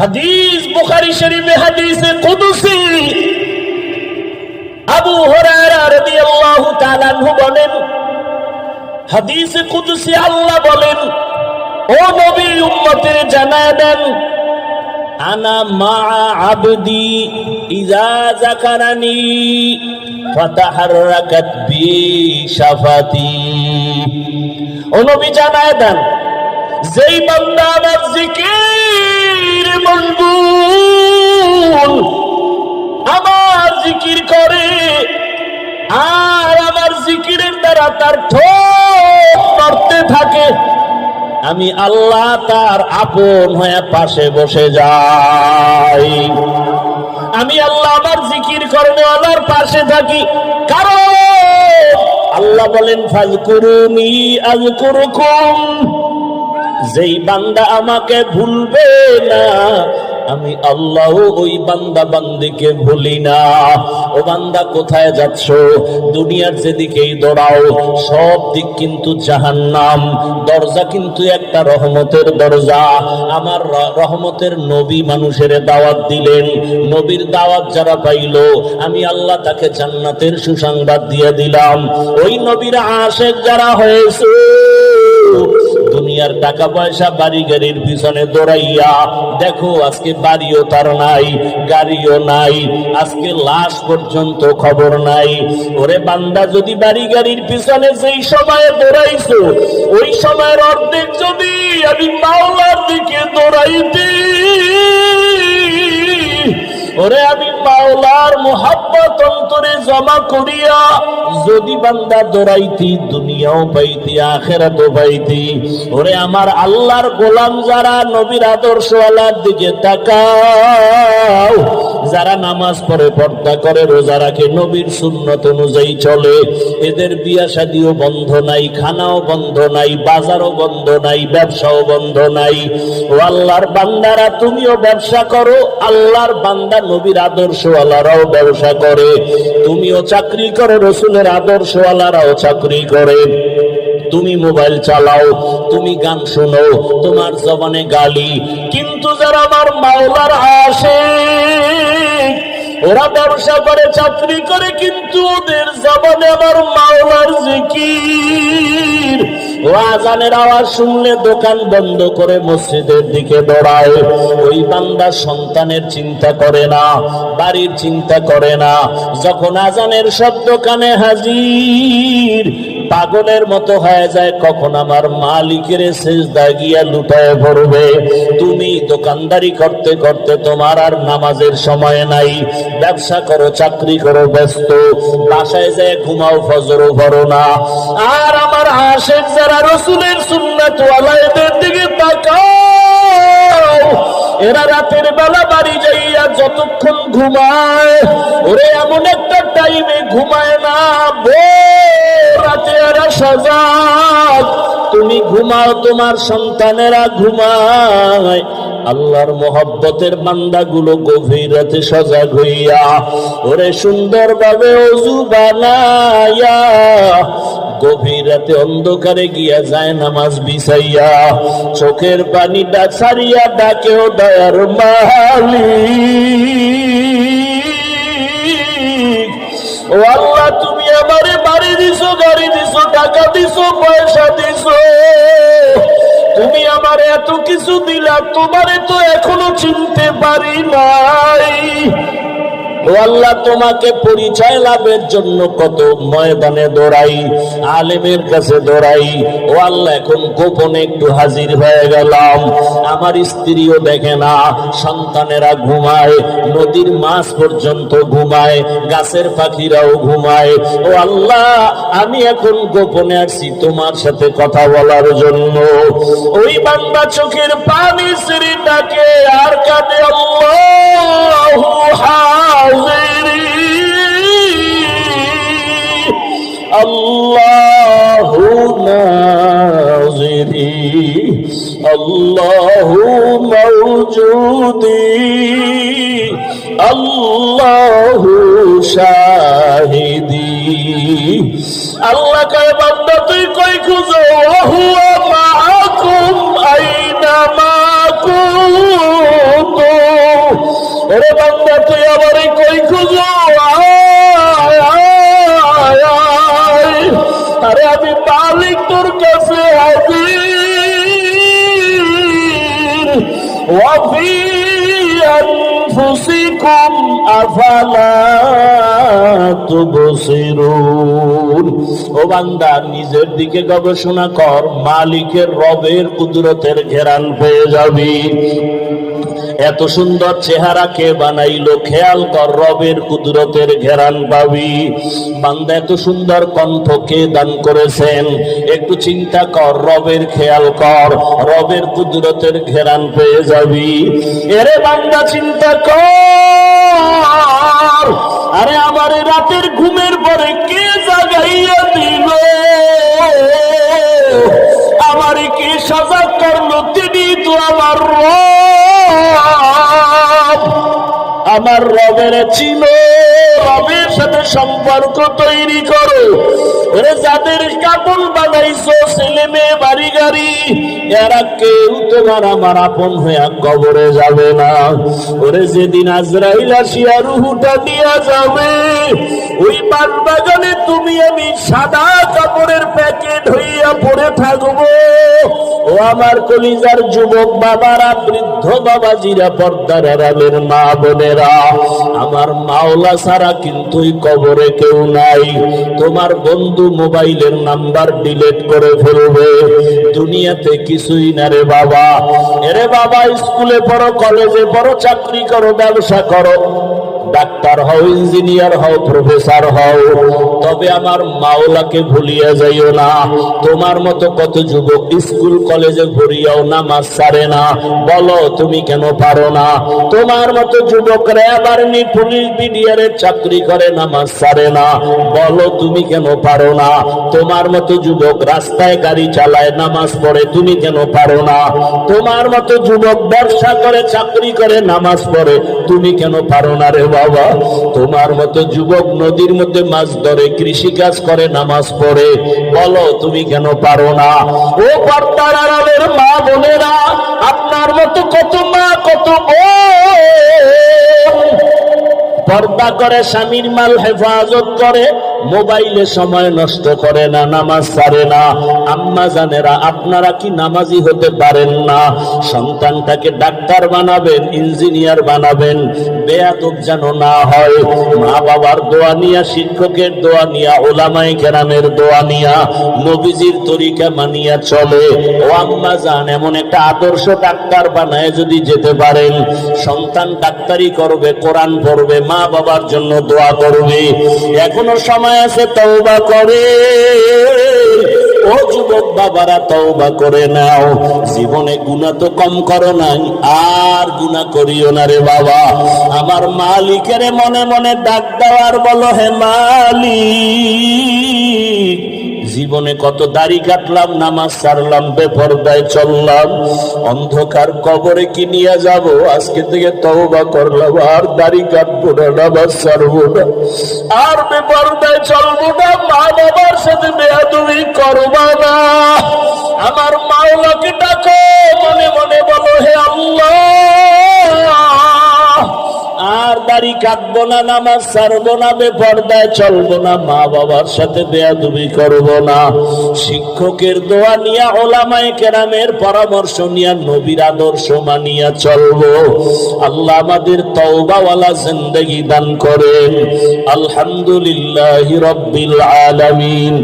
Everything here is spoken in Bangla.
হাদিস বুখারী শরীফে হাদিসে কুদসি। আবু হুরায়রা রাদিয়াল্লাহু তাআলা আনহু বলেন, হাদিসে কুদসি আল্লাহ বলেন, ও নবী, উম্মতের জানায় দেন, আনা মা আবদি ইজা যাকারানি, ফাতাহাররাকাত বি শাফাতি। ও নবী, জানায় দেন, যেই বান্দা আমার জিকির মনগুল আমার জিকির করে, আর আমার জিকিরের দ্বারা তার ঠোঁট নড়তে থাকে। আমি আল্লাহ তার আপন হয়ে পাশে বসে যাই। আমি আল্লাহ আমার জিকির করবে আমার পাশে থাকি। কারণ আল্লাহ বলেন, ফাজকুরুনি আজকুরুকুম। যেই বান্দা আমাকে ভুলবে না, আমি আল্লাহ ওই বান্দা বান্দিকে ভুলি না। ও বান্দা, কোথায় যাচ্ছ? দুনিয়ার যেদিকেই দৌড়াও, সব দিক কিন্তু জাহান্নাম। দরজা কিন্তু একটা রহমতের দরজা। আমার রহমতের নবী মানুষের দাওয়াত দিলেন। নবীর দাওয়াত যারা পাইল, আমি আল্লাহ তাকে জান্নাতের সুসংবাদ দিয়ে দিলাম। ওই নবীর আশেক যারা হয়েছে দুনিয়ার টাকা পয়সা বাড়ি গাড়ির পিছনে দৌড়াইয়া, দেখো, আজকে বাড়িও তার নাই, গাড়িও নাই, আজকে লাশ পর্যন্ত খবর নাই। ওরে বান্দা, যদি বাড়ি গাড়ির পিছনে যেই সময়ে দৌড়াইছো, ওই সময়ের অর্ধেক যদি আমি মাওলার দিকে দৌড়াইতে ওরে আমি মাওলার মোহাব্বত অন্তরে জমা করিয়া, যদি বান্দা দৌড়াইতি, দুনিয়াও পাইতি, আখেরাতও পাইতি, ওরে আমার আল্লাহর গোলাম যারা, নবীর আদর্শওয়ালার দিকে তাকাও। যারা নামাজ পড়ে, পর্দা করে, রোজা রাখে, নবীর সুন্নত অনুযায়ী চলে। এদের বিয়া শাদিও বন্ধ নাই, খানাও বন্ধ নাই, বাজারও বন্ধ নাই, ব্যবসাও বন্ধ নাই। ও আল্লাহর বান্দারা, তুমিও ব্যবসা করো, আল্লাহর বান্দা নবীর আদর্শওয়ালারাও ব্যবসা করে। তুমিও চাকরি করো, রসুলের আদর্শওয়ালারাও চাকরি করে। তুমি মোবাইল চালাও, তুমি গান শোনো তোমার জবানে গালি। কিন্তু যারা আমার মাওলার আসে, ওরা ব্যবসা করে, চাকরি করে, কিন্তু ওদের জবানে আমার মাওলার জিকির। ও আজানের আওয়াজ শুনলে দোকান বন্ধ করে মসজিদের দিকে দৌড়ায়। ওই বান্দা সন্তানের চিন্তা করে না, বাড়ির চিন্তা করে না। যখন আজানের শব্দ কানে হাজির পাগলের মতো হয়ে যায়, কখন আমার মালিকের শেষদা গিয়া লুটায় পড়বে। তুমি দোকানদারি করতে করতে তোমার আর নামাজের সময় নাই। ব্যবসা করো, চাকরি করো, ব্যস্ত। বাসায় যায় ঘুমাও, ফজরও ভরো না। আর আমার হাসের যারা রসুলের ওয়ালাদের দিকে তাকাও। এরা রাতের বেলা বাড়ি যাইয়া যতক্ষণ ঘুমায়, ওরে এমন একটা টাইমে ঘুমায় না। ভোর রাতে এরা সজাগ তুমি ঘুমাও, তোমার সন্তানেরা ঘুমায়। আল্লাহর মোহব্বতের বান্দাগুলো গভীর রাতে সজাগ হইয়া, ওরে সুন্দর ভাবে অজু বানায়া গভীর রাতে অন্ধকারে গিয়া যায় নামাজ বিছাইয়া। চোখের পানিটা ছাড়িয়া ডাকেও দয়ার মালিক, ও আল্লাহ, তুমি আমারে বাড়ি দিছো, গাড়ি দিছো, টাকা দিছো, পয়সা দিছো। তুমি আমার এত কিছু দিলা, তোমারে তো এখনও চিনতে পারি নাই। ও আল্লাহ তোমাকে পরিচয় লাভের জন্য কত ময়দানে দৌড়াই আলেমের কাছে দৌড়াই। ও আল্লাহ এখন গোপনে একটু হাজির হয়ে গেলাম। আমার স্ত্রীও দেখে না সন্তানেরা ঘুমায় নদীর মাছ পর্যন্ত ঘুমায় গাছের পাখিরাও ঘুমায়। ও আল্লাহ আমি এখন গোপনে আসছি তোমার সাথে কথা বলার জন্য। ওই বান্দা চোখের পানি শ্রীটাকে আর কাঁদে আল্লাহ الله موجودي الله شاهدي الله কয় বান্দা তুই কই খুঁজো وهو معكم أينما كنتم রে বান্দা তুই আবার কই খুঁজো আরে আমি মালিক তোর কাছে হাজির وفي أنفسكم أفلا تبصرون ও বান্দা নিজের দিকে গবেষণা কর মালিকের রবের কুদরতের ঘেরান পেয়ে যাবি এত সুন্দর চেহারা কে বানাইলো? খেয়াল কর রবের কুদরতের ঘেরান পাবি বান্দা এত সুন্দর কণ্ঠ কে দান করেছেন? একটু চিন্তা কর, রবের খেয়াল কর, রবের কুদরতের ঘেরান পেয়ে যাবি। এরে বান্দা, চিন্তা কর। আরে আমার রাতের ঘুমের পরে কে জাগাইয়া দিল? আমার কি সাজা করল? তিনি তো আমার রব। আমার রবের চিন রবের সাথে সম্পর্ক তৈরি করো। যাদের কাপড় বানাইছো, ছেলে মেয়ে, বাড়ি গাড়ি, এরা কেউ তোমার আমার আপন হয়ে কবরে যাবে না। ওরে যেদিন আজরাইল আসিয়া রুহুটা দিয়া যাবে, ওই পান বাগানে তুমি আমি সাদা কাপড়ের প্যাকেট হইয়া পড়ে থাকব। ও আমার কলিজার যুবক বাবারা, বৃদ্ধ বাবাজিরা, পর্দার আড়ালের মা বোনেরা আমার মাওলা ছাড়া কিন্তু কবরে কেউ নাই। তোমার বন্ধু মোবাইলের নাম্বার ডিলেট করে ফেলবে। দুনিয়াতে কিছুই না রে বাবা। এরে বাবা, স্কুলে পড়ো, কলেজে পড়ো, চাকরি করো, ব্যবসা করো। ডাক্তার হও, ইঞ্জিনিয়ার হও, প্রফেসর হও, তবে আমার মাওলাকে ভুলিয়া যাইও না। তোমার মতো কত যুবক স্কুল, কলেজে ভরিয়াও নামাজ সারে না। বলো, তুমি কেন পারো না? তোমার মতো যুবকরা আবার নি পুলিশ বিডিআরের চাকরি করে, নামাজ সারে না। বলো, তুমি কেন পারো না? তোমার মতো যুবক রাস্তায় গাড়ি চালায়, নামাজ পড়ে, তুমি কেন পারো না? তোমার মতো যুবক ব্যবসা করে, চাকরি করে, নামাজ পড়ে, তুমি কেন পারো না রে বাবা, তোমার মতো যুবক নদীর মধ্যে মাছ ধরে কৃষি কাজ করে, নামাজ পড়ে। বলো, তুমি কেন পারো না? ও পর্দার আড়ালের মা বোনেরা, আপনার মতো কত মা, কত ও পর্দা করে, স্বামীর মাল হেফাজত করে মোবাইলে সময় নষ্ট করে না, নামাজ ছাড়ে না। আম্মা জানেরা, আপনারা কি নামাজি হতে পারেন না? সন্তানটাকে ডাক্তার বানাবেন, ইঞ্জিনিয়ার বানাবেন, বেয়াদব যেন না হয়। মা বাবার দোয়া নিয়া, শিক্ষকের দোয়া নিয়া ওলামাই কেরামের দোয়া নিয়া, নবীজির তরিকা মানিয়া চলে। ও আম্মা জান, এমন একটা আদর্শ ডাক্তার বানায় যদি যেতে পারেন। সন্তান ডাক্তারি করবে, কোরআন পড়বে মা বাবার জন্য দোয়া করবে। এখনও সময় আছে তওবা করে। ও যুবক বাবারা, তওবা করে নাও। জীবনে গুণা তো কম করো নাই, আর গুণা করিও না রে বাবা। আমার মালিকের মনে মনে ডাক দেওয়ার বলো, হে মালিক জীবনে কত দাড়ি কাটলাম, নামাজ ছাড়লাম, বেপরদায় চললাম, অন্ধকার কবরে কি নিয়ে যাব? আজকে থেকে তওবা করলাম, আর দাড়ি কাটবো না, নামাজ ছাড়বো না, আর বেপরদায় চলবো না, মা বাবার সাথে বেয়াদুবি করবা না। আমার মাওলাকে ডাকো, মনে মনে বলো, হে আল্লাহ আর দাড়ি কাটবো না, নামাজ ছাড়বো না, বেপর্দায় চলবো না, মা বাবার সাথে দেয়া বেয়াদুবি করব না। শিক্ষকের দোয়া নিয়া, ওলামায় কেরামের পরামর্শ নিয়া, নবীর আদর্শ মানিয়া চলবো। আল্লাহ আমাদের তওবাওয়ালা জিন্দগি দান করেন। আলহামদুলিল্লাহ রব্বিল আলামিন।